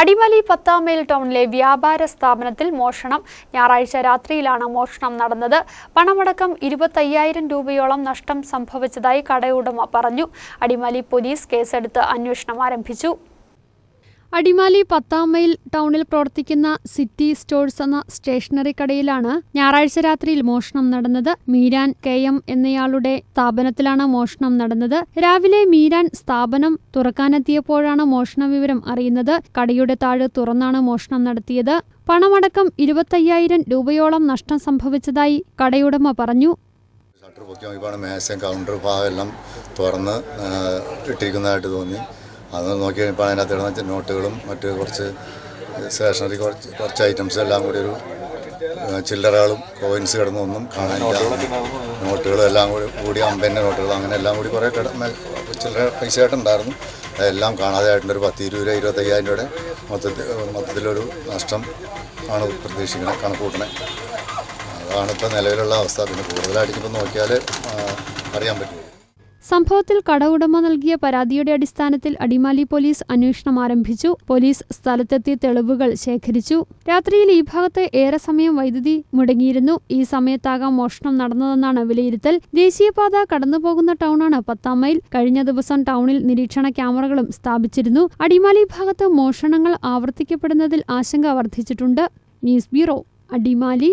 അടിമാലി പത്താമേൽ ടൗണിലെ വ്യാപാര സ്ഥാപനത്തിൽ മോഷണം. ഞായറാഴ്ച രാത്രിയിലാണ് മോഷണം നടന്നത്. പണമടക്കം ഇരുപത്തയ്യായിരം രൂപയോളം നഷ്ടം സംഭവിച്ചതായി കടയുടമ പറഞ്ഞു. അടിമാലി പോലീസ് കേസെടുത്ത് അന്വേഷണം ആരംഭിച്ചു. അടിമാലി പത്താം മൈൽ ടൗണിൽ പ്രവർത്തിക്കുന്ന സിറ്റി സ്റ്റോഴ്സ് എന്ന സ്റ്റേഷനറി കടയിലാണ് ഞായറാഴ്ച രാത്രിയിൽ മോഷണം നടന്നത്. മീരാൻ കെ എം എന്നയാളുടെ സ്ഥാപനത്തിലാണ് മോഷണം നടന്നത്. രാവിലെ മീരാൻ സ്ഥാപനം തുറക്കാനെത്തിയപ്പോഴാണ് മോഷണ വിവരം അറിയുന്നത്. കടയുടെ താഴ് തുറന്നാണ് മോഷണം നടത്തിയത്. പണമടക്കം ഇരുപത്തയ്യായിരം രൂപയോളം നഷ്ടം സംഭവിച്ചതായി കടയുടമ പറഞ്ഞു. മേശയും കൗണ്ടർ തുറന്ന് ഇട്ടിരിക്കുന്നതായിട്ട് തോന്നി. അത് നോക്കി കഴിഞ്ഞപ്പോൾ അതിനകത്ത് ഇടുന്ന നോട്ടുകളും മറ്റ് കുറച്ച് സ്റ്റേഷനറി കുറച്ച് കുറച്ച് ഐറ്റംസ് എല്ലാം കൂടി ഒരു ചില്ലറകളും കോയിൻസ് കിടന്നൊന്നും കാണാനില്ല നോട്ടുകളും എല്ലാം കൂടി കൂടി അമ്പന്റെ നോട്ടുകൾ അങ്ങനെ എല്ലാം കൂടി കുറേ കിട ചില്ലറ പൈസ ആയിട്ടുണ്ടായിരുന്നു അതെല്ലാം കാണാതെ ആയിട്ടുണ്ട് ഒരു പത്ത് ഇരുപത് രൂപ ഇരുപത്തയ്യായിരം രൂപയുടെ മൊത്തത്തിൽ മൊത്തത്തിലൊരു നഷ്ടം ആണ് പ്രതീക്ഷിക്കുന്നത് കണക്ക് കൂട്ടണേ അതാണ് ഇപ്പോൾ നിലവിലുള്ള അവസ്ഥ. പിന്നെ കൂടുതലായിട്ട് ഇപ്പോൾ നോക്കിയാൽ അറിയാൻ പറ്റും. സംഭവത്തിൽ കട ഉടമ നൽകിയ പരാതിയുടെ അടിസ്ഥാനത്തിൽ അടിമാലി പോലീസ് അന്വേഷണം ആരംഭിച്ചു. പോലീസ് സ്ഥലത്തെത്തി തെളിവുകൾ ശേഖരിച്ചു. രാത്രിയിൽ ഈ ഭാഗത്ത് ഏറെ സമയം വൈദ്യുതി മുടങ്ങിയിരുന്നു. ഈ സമയത്താകാം മോഷണം നടന്നതെന്നാണ് വിലയിരുത്തൽ. ദേശീയപാത കടന്നുപോകുന്ന ടൗണാണ് പത്താം മൈൽ. കഴിഞ്ഞ ദിവസം ടൗണിൽ നിരീക്ഷണ ക്യാമറകളും സ്ഥാപിച്ചിരുന്നു. അടിമാലി ഭാഗത്ത് മോഷണങ്ങൾ ആവർത്തിക്കപ്പെടുന്നതിൽ ആശങ്ക വർദ്ധിച്ചിട്ടുണ്ട്. News bureau Adimali.